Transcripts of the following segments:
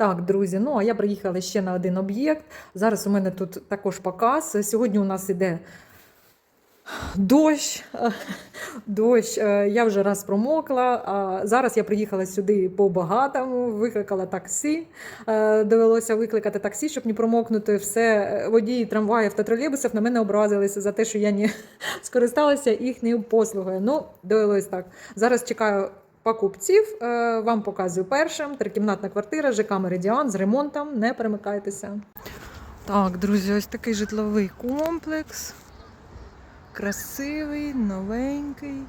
Так, друзі, ну а я приїхала ще на один об'єкт. Зараз у мене тут також показ. Сьогодні у нас іде дощ. дощ. Е, Я вже раз промокла. А зараз я приїхала сюди по багатому, викликала таксі. Е, Довелося викликати таксі, щоб не промокнути. Все водії трамваїв та тролейбусів на мене образилися за те, що я не скористалася їхньою послугою. Ну, довелось так. Зараз чекаю покупців. Е, Вам показую першим. Трикімнатна квартира, ЖК Меридіан з ремонтом. Не перемикайтеся. Так, друзі, ось такий житловий комплекс. Красивий, новенький.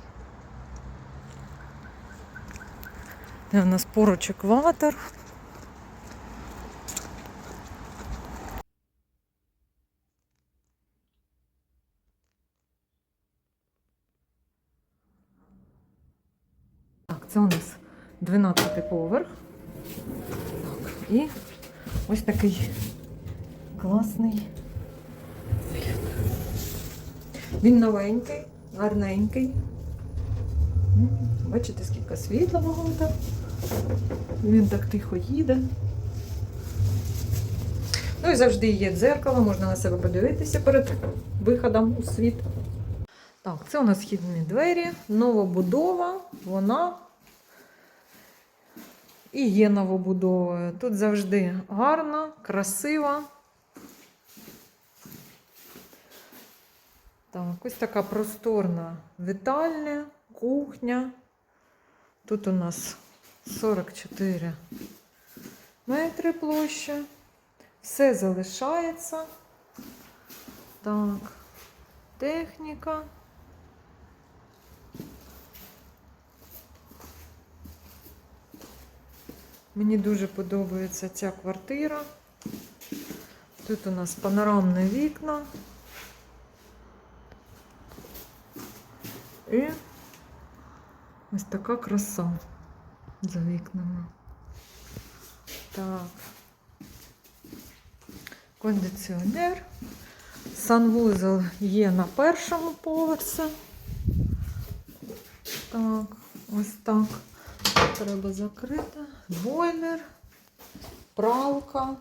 Де у нас поруч екватор. Це у нас 12 поверх. І ось такий класний. Він новенький, гарненький. Бачите, скільки світла багато. Він так тихо їде. Ну і завжди є дзеркало, можна на себе подивитися перед виходом у світ. Так, це у нас східні двері, новобудова, вона і є новобудовою. Тут завжди гарно, красиво. Так, ось така просторна вітальня, кухня. Тут у нас 44 метри площа. Все залишається. Так, техніка. Мені дуже подобається ця квартира. Тут у нас панорамне вікна. І ось така краса за вікнами. Так. Кондиціонер. Санвузол є на першому поверсі. Так, ось так. Треба закрити. Бойлер, пралка.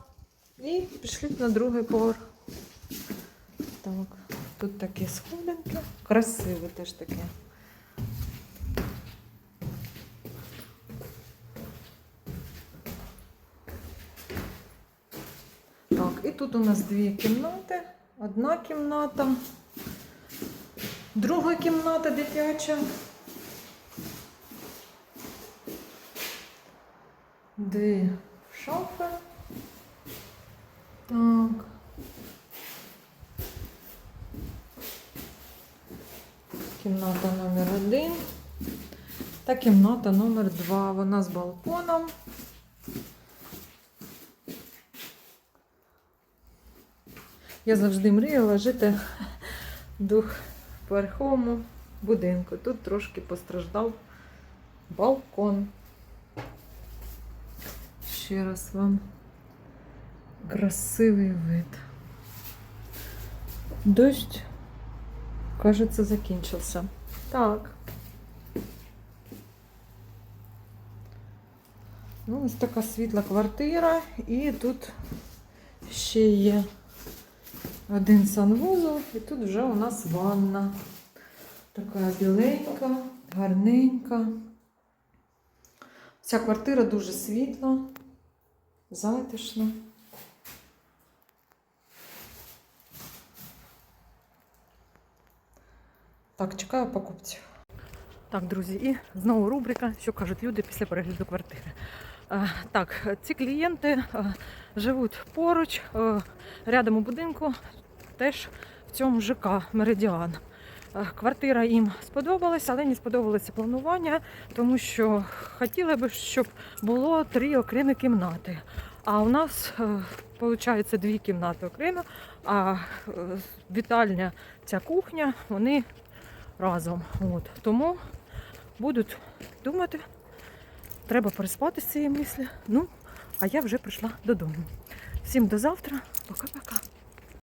І пішли на другий поверх. Так, тут такі сходинки. Красиве теж таке. Так, і тут у нас дві кімнати. Одна кімната, друга кімната дитяча. Дві шафи. Так. Кімната номер один. Та кімната номер два. Вона з балконом. Я завжди мріяла жити в двохповерховому будинку. Тут трошки постраждав балкон. Ще раз вам красивий вид. Дощ, кажется, закінчився. Так. Ну, ось така світла квартира, і тут ще є один санвузол, і тут вже у нас ванна. Така біленька, гарненька. Ця квартира дуже світла, затишна. Так, чекаю покупців. Так, друзі, і знову рубрика, що кажуть люди після перегляду квартири. Так, ці клієнти живуть поруч, рядом у будинку, теж в цьому ЖК Меридіан. А, Квартира їм сподобалася, але не сподобалося планування, тому що хотіли би, щоб було три окремі кімнати. А у нас виходить дві кімнати окремо, а е, вітальня, ця кухня, вони разом. От. Тому будуть думати, треба переспати з цієї мислі. Ну, а я вже прийшла додому. Всім до завтра. Пока-пока.